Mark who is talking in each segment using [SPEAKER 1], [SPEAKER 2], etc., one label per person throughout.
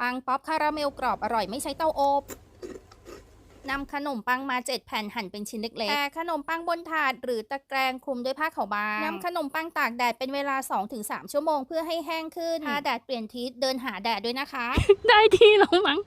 [SPEAKER 1] ปังป๊อปคาราเมลกรอบอร่อยไม่ใช้เตาอบนำขนมปังมา7แผ่นหั่นเป็นชิ้นเล็กๆ แต่ขนมปังบนถาดหรือตะแกรงคลุมด้วยผ้าขาวบางนำขนมปังตากแดดเป็นเวลา 2-3 ชั่วโมงเพื่อให้แห้งขึ้นถ้าแดดเปลี่ยนทิศเดินหาแดดด้วยนะคะ
[SPEAKER 2] ได้ที่แล้วมั้ง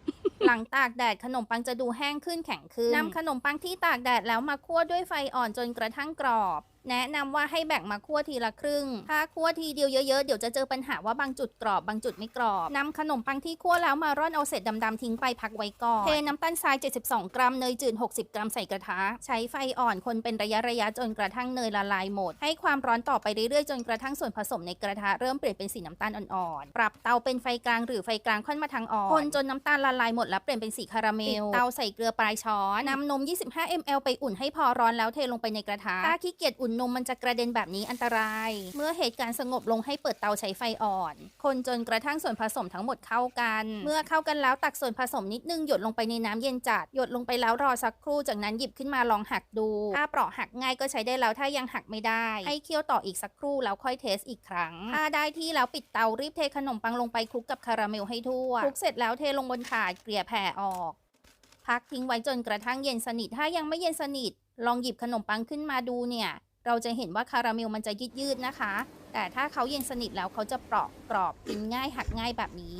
[SPEAKER 1] หลังตากแดดขนมปังจะดูแห้งขึ้นแข็งขึ้นนำขนมปังที่ตากแดดแล้วมาคั่วด้วยไฟอ่อนจนกระทั่งกรอบ แนะนำว่าให้แบ่งมาคั่วทีละครึ่ง ถ้าคั่วทีเดียวเยอะๆ เดี๋ยวจะเจอปัญหาว่าบางจุดกรอบ บางจุดไม่กรอบนำขนมปังที่คั่วแล้วมาร่อนเอาเศษดำๆทิ้งไปพักไว้ก่อน เทน้ำตาลทราย 72 กรัม เนยจืด 60 กรัมใส่กระทะ ใช้ไฟอ่อนคนเป็นระยะระยะๆจนกระทั่งเนยละลายหมด ให้ความร้อนต่อไปเรื่อยๆ จนกระทั่งส่วนผสมในกระทะเริ่มเปลี่ยนเป็นสีน้ำตาลอ่อนๆ ปรับเตาเป็นไฟกลางหรือไฟกลางค่อนมาทางอ่อน คนจนน้ำตาลละลายหมดแล้วเปลี่ยนเป็นสีคาราเมล เตาใส่เกลือปลายช้อนนำนม 25 ml ไปอุ่นให้พอร้อนแล้วเทลงไปในกระทะถ้าขี้เกียจอุ่นนมมันจะกระเด็นแบบนี้อันตราย เมื่อเหตุการณ์สงบลงให้เปิดเตาใช้ไฟอ่อน คนจนกระทั่งส่วนผสมทั้งหมดเข้ากัน เมื่อเข้ากันแล้วตักส่วนผสมนิดนึงหยดลงไปในน้ำเย็นจัดหยดลงไปแล้วรอสักครู่จากนั้นหยิบขึ้นมาลองหักดู ถ้าเปราะหักง่ายก็ใช้ได้แล้วถ้ายังหักไม่ได้ ให้เคี่ยวต่ออีกสักครู่แล้วค่อยเทสอีกครั้งถ้าได้ที่แล้วปิดเตารีบเทขนมปังลงไปคลุกกับคาราเมลให้ทั่วคลุกเสร็จแล้วเทลงบนถาดเกลี่ยแผ่ออก พักทิ้งไว้จนกระทั่งเย็นสนิทถ้ายังไม่เย็นสนิทลองหยิบขนมปังขึ้นมาดูเนี่ย เราจะเห็นว่าคาราเมลมันจะยืดๆนะคะ แต่ถ้าเขาเย็นสนิทแล้วเขาจะเปราะกรอบกินง่ายหักง่ายแบบนี้